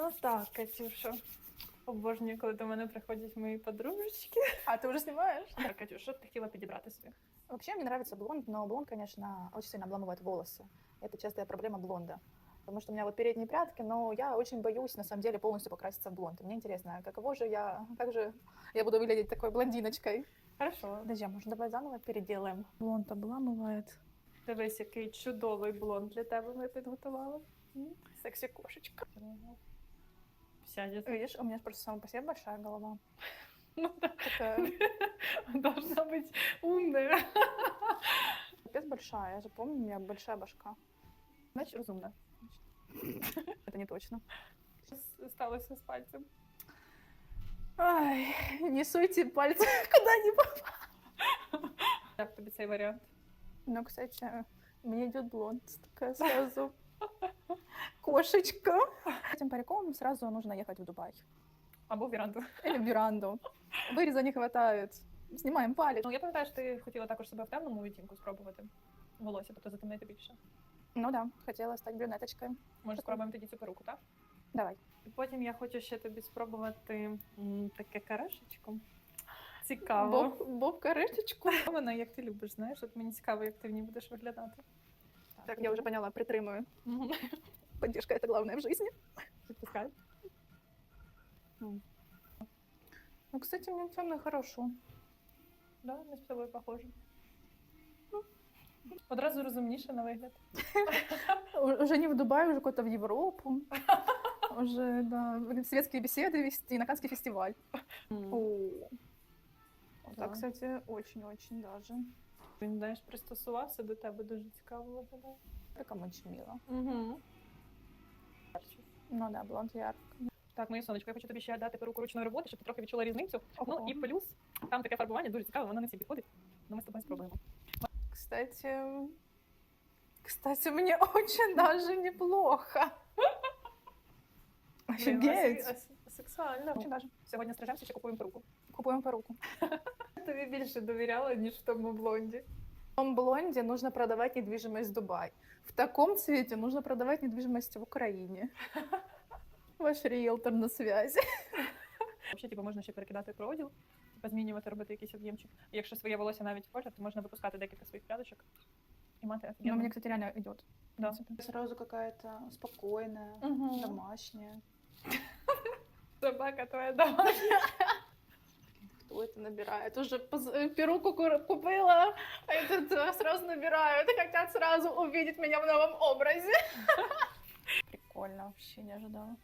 Ну так, Катюша. Обожнюю, коли до мене приходять мої подружечки. А, ты уже снимаешь? Так, Катюш, що б ти хотіла підібрати собі? Вообще мне нравится блонд, но блонд, конечно, очень сильно обламывает волосы. Это частая проблема блонда. Потому что у меня вот передние прядки, но я очень боюсь, на самом деле, полностью покраситься в блонд. И мне интересно, каково же я, как же я буду выглядеть такой блондиночкой. Хорошо. Подожди, а может давай заново переделаем? Блонд обламывает. Дивись, який чудовий блонд для тебе ми підготували. Секси-кошечка. Сядет. Видишь, у меня просто сама по себе большая голова. Ну, да. Должна быть умная. капец большая, я же помню, у меня большая башка. Значить, розумна. Это не точно. Що сталося з пальцем? Ай, не суйте пальцы куда-нибудь. Як тобі цей варіант? Ну, кстати, мне идет блонд. Такая сразу кошечка. Этим париком сразу нужно ехать в Дубай. Або в віранду. Или в веранду. Выреза не хватает. Снимаем палец. Ну, я пам'ятаю, що ти хотіла також себе в темному відтінку спробувати. Волосся, тобто затемнити більше. Ну да, хотела стать брюнеточкой. Може, спробуємо тоді цю перуку, так? Давай. І потім я хочу ще тобі спробувати м, таке карашечко. Цікаво. Боб, боб корешечку. Вона, як ти любиш, знаєш, от мені цікаво, як ти в ній будеш виглядати. Так, я уже поняла, притримую. Мгм. Поддержка это главное в жизни. Відпускай. Ну, кстати, мне темно хорошо. Да, ми з тобою похожі. Ну, Одразу розумніше на вигляд. У- Уже не в Дубай, уже куда-то в Европу. Уже, да, светские беседы вести на Каннский фестиваль. М. О, Да. так, кстати, очень-очень даже. Він, знаєш, пристосувався до тебе дуже цікаво виглядає. Так очень мило. Угу. Ну да, блонд ярко. Так, моє сонечко, я хочу тобі ще дати перуку ручної роботи, щоб ти трохи відчула різницю. Ну Ого. і плюс, там таке фарбування дуже цікаве, воно не всі підходить. Ну ми з тобою спробуємо. Кстати, кстати, мне очень даже неплохо. Блін, Офигеть. а се- а Сексуально. Очень даже. Сьогодні стрижемося, ще купуємо перуку. Купуем поруку. Тобі більше довіряла, ніж в тому блонді. В том блонде нужно продавать недвижимость в Дубай. В таком цвете нужно продавать недвижимость в Украине. Ваш риэлтор на связи. Взагалі, типу, можна ще перекидати проділ, типу, змінювати, робити якийсь об'ємчик. І якщо своє волосся навіть в колір, то можна випускати декілька своїх прядочок і мати Но офігенну. мне, кстати, реально идет. Да. Сразу какая-то спокойная, Мгм. домашняя. Собака твоя домашня. Кто это набирает? Уже э, перуку ку- купила, а этот э, сразу набирают и хотят сразу увидеть меня в новом образе. Прикольно, вообще не ожидала.